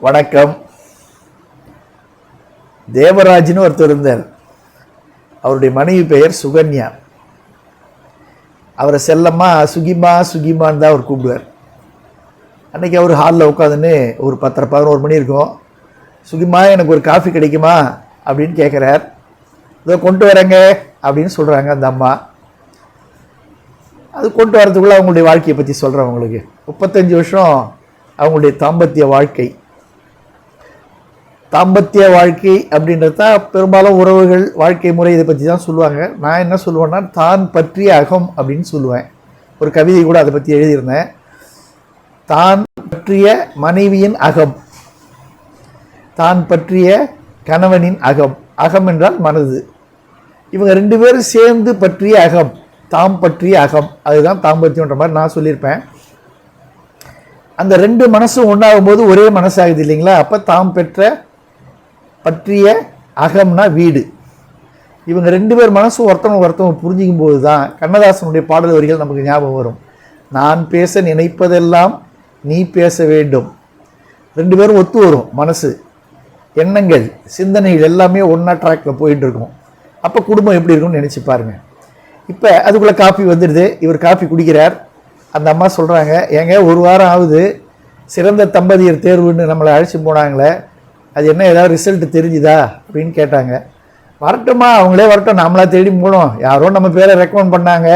வணக்கம். தேவராஜ்னு ஒருத்தர் இருந்தார். அவருடைய மனைவி பெயர் சுகன்யா. அவரை செல்லம்மா சுகிமா சுகிமான்னு தான் அவர் கூப்பிடுவார். அன்னைக்கு அவர் ஹாலில் உட்காந்துன்னு ஒரு பத்தரை பதினோரு மணி இருக்கும். சுகிமா எனக்கு ஒரு காஃபி கிடைக்குமா? அப்படின்னு கேட்குறார் இதோ கொண்டு வரேங்க அப்படின்னு சொல்கிறாங்க அந்த அம்மா. அது கொண்டு வரதுக்குள்ளே அவங்களுடைய வாழ்க்கையை பற்றி சொல்கிறேன் அவங்களுக்கு முப்பத்தஞ்சு வருஷம் அவங்களுடைய தாம்பத்திய வாழ்க்கை. தாம்பத்திய வாழ்க்கை அப்படின்றது தான் பெரும்பாலும் உறவுகள் வாழ்க்கை முறை இதை பற்றி தான் சொல்லுவாங்க. நான் என்ன சொல்லுவேன்னா தான் பற்றிய அகம் அப்படின்னு சொல்லுவேன். ஒரு கவிதை கூட அதை பற்றி எழுதியிருந்தேன். தான் பற்றிய மனைவியின் அகம். தான் பற்றிய கணவனின் அகம். அகம் என்றால் மனது. இவங்க ரெண்டு பேரும் சேர்ந்து பற்றிய அகம். தாம் பற்றிய அகம். அதுதான் தாம்பத்தியன்ற மாதிரி நான் சொல்லியிருப்பேன். அந்த ரெண்டு மனசும் ஒன்றாகும் போது ஒரே மனசாகுது இல்லைங்களா? அப்போ தாம் பெற்ற பற்றிய அகம்னா வீடு. இவங்க ரெண்டு பேர் மனசும் ஒருத்தவங்க ஒருத்தவங்க புரிஞ்சிக்கும் போது தான் கண்ணதாசனுடைய பாடல் வரிகள் நமக்கு ஞாபகம் வரும். நான் பேச நினைப்பதெல்லாம் நீ பேச வேண்டும். ரெண்டு பேரும் ஒத்து வரும் மனசு. எண்ணங்கள் சிந்தனைகள் எல்லாமே ஒன்றா ட்ராக்கில் போயிட்டு இருக்கும். அப்போ குடும்பம் எப்படி இருக்கும்னு நினச்சி பாருங்க. இப்போ அதுக்குள்ளே காஃபி வந்துடுது. இவர் காஃபி குடிக்கிறார். அந்த அம்மா சொல்கிறாங்க ஏங்க ஒரு வாரம் ஆகுது. சிறந்த தம்பதியர் தேர்வுன்னு நம்மளை அழைச்சி போனாங்களே. அது என்ன ஏதாவது ரிசல்ட் தெரிஞ்சுதா அப்படின்னு கேட்டாங்க. வரட்டுமா அவங்களே வரட்டும் நம்மளா தேடி போனோம் யாரோ நம்ம பேரை ரெக்கமெண்ட் பண்ணாங்க.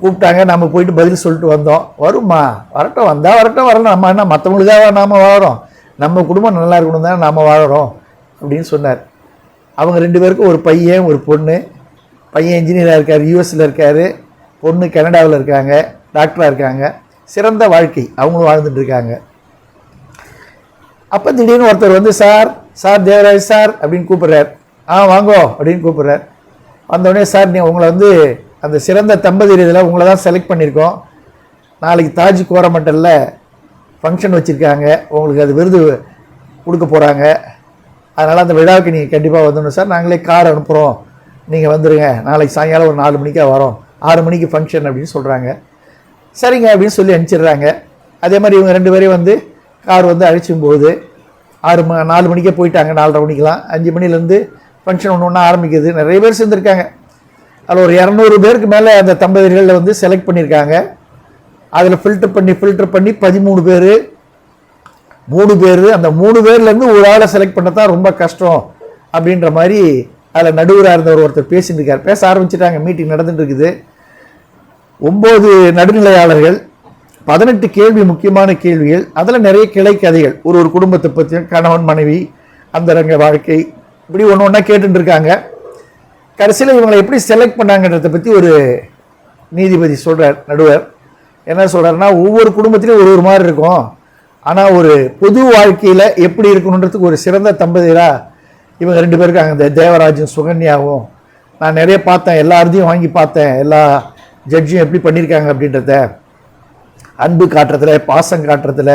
கூப்பிட்டாங்க நம்ம போயிட்டு பதில் சொல்லிட்டு வந்தோம். வருமா வரட்டும் வந்தால் வரட்டும் வரலாம் நம்ம என்ன மற்றவங்களுக்காக நாம் வாழறோம். நம்ம குடும்பம் நல்லா இருக்கணும் தான் நாம் வாழறோம் அப்படின்னு சொன்னார். அவங்க ரெண்டு பேருக்கும் ஒரு பையன் ஒரு பொண்ணு. பையன் இன்ஜினியராக இருக்கார் யூஎஸில் இருக்கார். பொண்ணு கனடாவில் இருக்காங்க டாக்டராக இருக்காங்க. சிறந்த வாழ்க்கை அவங்களும் வாழ்ந்துட்டு இருக்காங்க. அப்போ திடீர்னு ஒருத்தர் வந்து சார் சார் தேவராஜ் சார் அப்படின்னு கூப்பிட்றார். ஆ வாங்கோ அப்படின்னு கூப்பிட்றார். வந்தோடனே சார் நீ உங்களை வந்து அந்த சிறந்த தம்பதி இதில் உங்களை தான் செலக்ட் பண்ணியிருக்கோம். நாளைக்கு தாஜ் கோரமட்டலில் ஃபங்க்ஷன் வச்சுருக்காங்க. உங்களுக்கு அது விருது கொடுக்க போகிறாங்க அதனால் அந்த விழாவுக்கு நீங்கள் கண்டிப்பாக வந்துடணும் சார். நாங்களே கார் அனுப்புகிறோம் நீங்கள் வந்துடுங்க நாளைக்கு சாயங்காலம் ஒரு நாலு மணிக்காக வரோம். ஆறு மணிக்கு ஃபங்க்ஷன் அப்படின்னு சொல்கிறாங்க சரிங்க அப்படின்னு சொல்லி அனுப்பிச்சிடுறாங்க. அதே மாதிரி இவங்க ரெண்டு பேரையும் வந்து கார் வந்து அழைச்சும் போது ஆறு ம நாலு மணிக்கே போயிட்டாங்க நாலரை மணிக்கெலாம் அஞ்சு மணிலேருந்து ஃபங்க்ஷன் ஒன்று ஒன்றா ஆரம்பிக்குது. நிறைய பேர் சேர்ந்துருக்காங்க. அதில் ஒரு இரநூறு பேருக்கு மேலே அந்த தம்பதியர்களில் வந்து செலக்ட் பண்ணியிருக்காங்க. அதில் ஃபில்டர் பண்ணி ஃபில்டர் பண்ணி பதிமூணு பேர் மூணு பேர் அந்த மூணு பேர்லேருந்து ஒரு ஆளை செலக்ட் பண்ண தான் ரொம்ப கஷ்டம் அப்படின்ற மாதிரி அதில் நடுவராக இருந்தவர் ஒருத்தர் பேசிட்டு இருக்கார் பேச ஆரம்பிச்சிட்டாங்க. மீட்டிங் நடந்துட்டு இருக்குது. ஒம்பது நடுநிலையாளர்கள் பதினெட்டு கேள்வி முக்கியமான கேள்விகள். அதில் நிறைய கிளை கதைகள். ஒரு ஒரு குடும்பத்தை பற்றியும் கணவன் மனைவி அந்தரங்க வாழ்க்கை இப்படி ஒன்று ஒன்றா கேட்டுட்டு இருக்காங்க. கடைசியில் இவங்களை எப்படி செலக்ட் பண்ணாங்கன்றதை பற்றி ஒரு நீதிபதி சொல்கிறார் நடுவர். என்ன சொல்கிறாருன்னா ஒவ்வொரு குடும்பத்திலையும் ஒரு ஒரு மாதிரி இருக்கும். ஆனால் ஒரு பொது வாழ்க்கையில் எப்படி இருக்கணுன்றதுக்கு ஒரு சிறந்த தம்பதியராக இவங்க ரெண்டு பேருக்கு அங்கே இந்த தேவராஜும் சுகன்யாவும். நான் நிறைய பார்த்தேன். எல்லா வாங்கி பார்த்தேன். எல்லா ஜட்ஜும் எப்படி பண்ணியிருக்காங்க அப்படின்றத. அன்பு காட்டுறதுல பாசம் காட்டுறதுல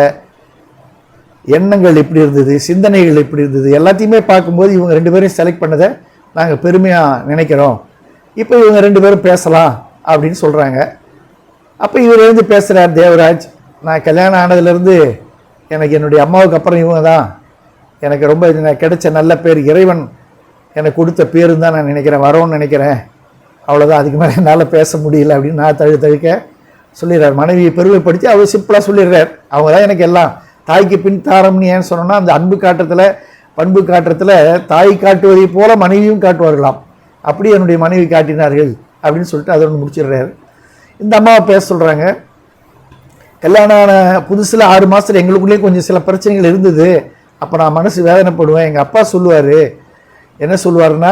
எண்ணங்கள் எப்படி இருந்தது சிந்தனைகள் எப்படி இருந்தது எல்லாத்தையுமே பார்க்கும்போது இவங்க ரெண்டு பேரையும் செலக்ட் பண்ணதை நாங்கள் பெருமையாக நினைக்கிறோம். இப்போ இவங்க ரெண்டு பேரும் பேசலாம் அப்படின்னு சொல்கிறாங்க அப்போ இவர் எழுந்து பேசுகிறார் தேவராஜ் நான் கல்யாணம் ஆனதுலேருந்து எனக்கு என்னுடைய அம்மாவுக்கு அப்புறம் இவங்க தான். எனக்கு ரொம்ப இது கிடைச்ச நல்ல பேர் இறைவன் எனக்கு கொடுத்த பேருன்னு தான் நான் நினைக்கிறேன் வரோன்னு நினைக்கிறேன். அவ்வளோதான் அதுக்கு மேலே என்னால் பேச முடியல அப்படின்னு நான் தழு தழுக்க சொல்லிடுறார். மனைவியை பெருமைப்படுத்தி அவர் சிம்பிளாக சொல்லிடுறார். அவங்க தான் எனக்கு எல்லாம். தாய்க்கு பின் தாரம்னு ஏன் சொன்னோன்னா அந்த அன்பு காட்டுறதுல பண்பு காட்டுறதுல தாய் காட்டுவதை போல மனைவியும் காட்டுவார்களாம். அப்படி என்னுடைய மனைவி காட்டினார்கள் அப்படின்னு சொல்லிட்டு அதை ஒன்று முடிச்சிடுறாரு. இந்த அம்மாவை பேச சொல்கிறாங்க கல்யாணம் ஆன புதுசில் ஆறு மாதத்தில் எங்களுக்குள்ளேயே கொஞ்சம் சில பிரச்சனைகள் இருந்தது. அப்போ நான் மனசு வேதனைப்படுவேன். எங்கள் அப்பா சொல்லுவார். என்ன சொல்லுவாருன்னா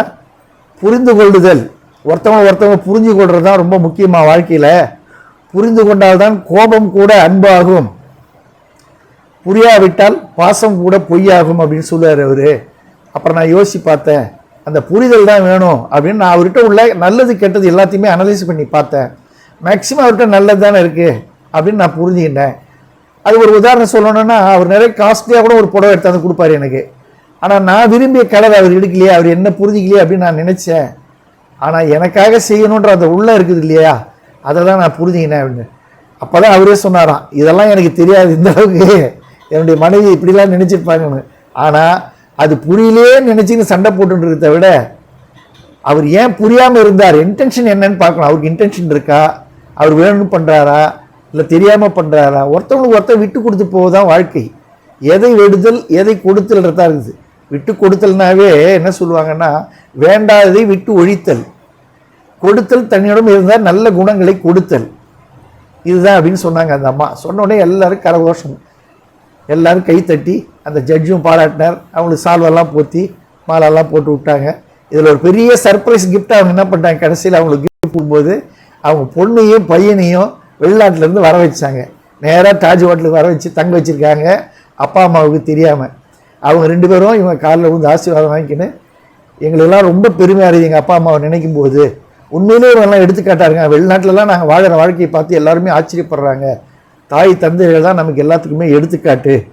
புரிந்து கொள்ளுதல். ஒருத்தவங்க ஒருத்தவங்க புரிஞ்சு கொள்வது தான் ரொம்ப முக்கியமாக வாழ்க்கையில். புரிந்து கொண்டால்தான் கோபம் கூட அன்பாகும். புரியாவிட்டால் பாசம் கூட பொய்யாகும் அப்படின்னு சொல்லுவார் அவர். அப்புறம் நான் யோசிச்சு பார்த்தேன் அந்த புரிதல் தான் வேணும் அப்படின்னு நான் அவர்கிட்ட உள்ள நல்லது கெட்டது எல்லாத்தையுமே அனலைஸ் பண்ணி பார்த்தேன். மேக்ஸிமம் அவர்கிட்ட நல்லது தானே இருக்குது அப்படின்னு நான் புரிஞ்சுக்கிட்டேன். அது ஒரு உதாரணம் சொல்லணும்னா அவர் நிறைய காஸ்ட்லியாக கூட ஒரு புடவை எடுத்தாந்து கொடுப்பாரு எனக்கு. ஆனால் நான் விரும்பிய கலர் அவர் எடுக்கலையே அவர் என்ன புரிஞ்சிக்கலையே அப்படின்னு நான் நினச்சேன். ஆனால் எனக்காக செய்யணுன்ற அந்த உள்ளே இருக்குது இல்லையா? அதை தான் நான் புரிஞ்சுக்கினேன் அப்படின்னு. அப்போ தான் அவரே சொன்னாராம் இதெல்லாம் எனக்கு தெரியாது இந்த அளவுக்கு என்னுடைய மனைவி இப்படிலாம் நினச்சிருப்பாங்கன்னு. ஆனால் அது புரியலையே நினச்சின்னு சண்டை போட்டுருக்கிறத விட அவர் ஏன் புரியாமல் இருந்தார்? இன்டென்ஷன் என்னன்னு பார்க்கணும். அவருக்கு இன்டென்ஷன் இருக்கா? அவர் வேணும்னு பண்ணுறாரா இல்லை தெரியாமல் பண்ணுறாரா ஒருத்தவங்களுக்கு ஒருத்தர் விட்டு கொடுத்து போவதான் வாழ்க்கை. எதை விடுதல் எதை கொடுத்தல்ன்றதா இருக்குது. விட்டு கொடுத்தல்னாவே என்ன சொல்லுவாங்கன்னா வேண்டாததை விட்டு ஒழித்தல். கொடுத்தல் தன்னிடம் இருந்தால் நல்ல குணங்களை கொடுத்தல். இதுதான் அப்படின்னு சொன்னாங்க அந்த அம்மா. சொன்னோடனே எல்லாரும் கரகோஷம். எல்லாரும் கை தட்டி அந்த ஜட்ஜும் பாராட்டினார். அவங்களுக்கு சால்வெல்லாம் போத்தி மாலெல்லாம் போட்டு விட்டாங்க. இதில் ஒரு பெரிய சர்ப்ரைஸ் கிஃப்ட் அவங்க என்ன பண்ணிட்டாங்க? கடைசியில் அவங்களுக்கு கிஃப்ட் கொடுக்கும்போது அவங்க பொண்ணையும் பையனையும் வெளிநாட்டிலேருந்து வர வச்சாங்க. நேராக தாஜ் ஹோட்டலுக்கு வர வச்சு தங்க வச்சுருக்காங்க. அப்பா அம்மாவுக்கு தெரியாமல் அவங்க ரெண்டு பேரும் இவங்க காலில் வந்து ஆசீர்வாதம் வாங்கிக்கின்னு எங்களுக்கெல்லாம் ரொம்ப பெருமையாக இருக்குது எங்கள் அப்பா அம்மாவை நினைக்கும் போது உண்மையிலே இவங்கெல்லாம் எடுத்துக்காட்டாருங்க. வெளிநாட்டிலலாம் நாங்கள் வாழ்கிற வாழ்க்கையை பார்த்து எல்லாருமே ஆச்சரியப்படுறாங்க. தாய் தந்தைகள் தான் நமக்கு எல்லாத்துக்குமே எடுத்துக்காட்டு.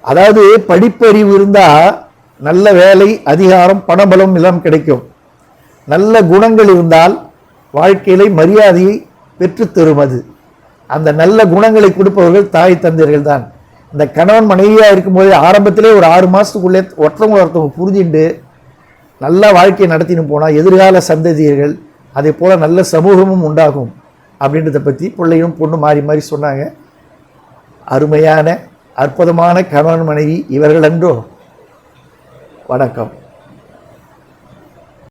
அதாவது படிப்பறிவு இருந்தால் நல்ல வேலை அதிகாரம் பணபலம் எல்லாம் கிடைக்கும். நல்ல குணங்கள் இருந்தால் வாழ்க்கையில மரியாதையை பெற்றுத் தரும் அது. அந்த நல்ல குணங்களை கொடுப்பவர்கள் தாய் தந்தையர்கள் தான். இந்த கணவன் மனைவியாக இருக்கும்போது ஆரம்பத்திலே ஒரு ஆறு மாதத்துக்குள்ளே ஒருத்தவங்க ஒருத்தவங்க புரிஞ்சுண்டு நல்ல வாழ்க்கையை நடத்தினு போனால் எதிர்கால சந்ததியர்கள் அதே போல் நல்ல சமூகமும் உண்டாகும் அப்படின்றத பற்றி பிள்ளையும் பொண்ணு மாறி மாறி சொன்னாங்க. அருமையான அற்புதமான கணவன் மனைவி இவர்கள் என்றோ வணக்கம்.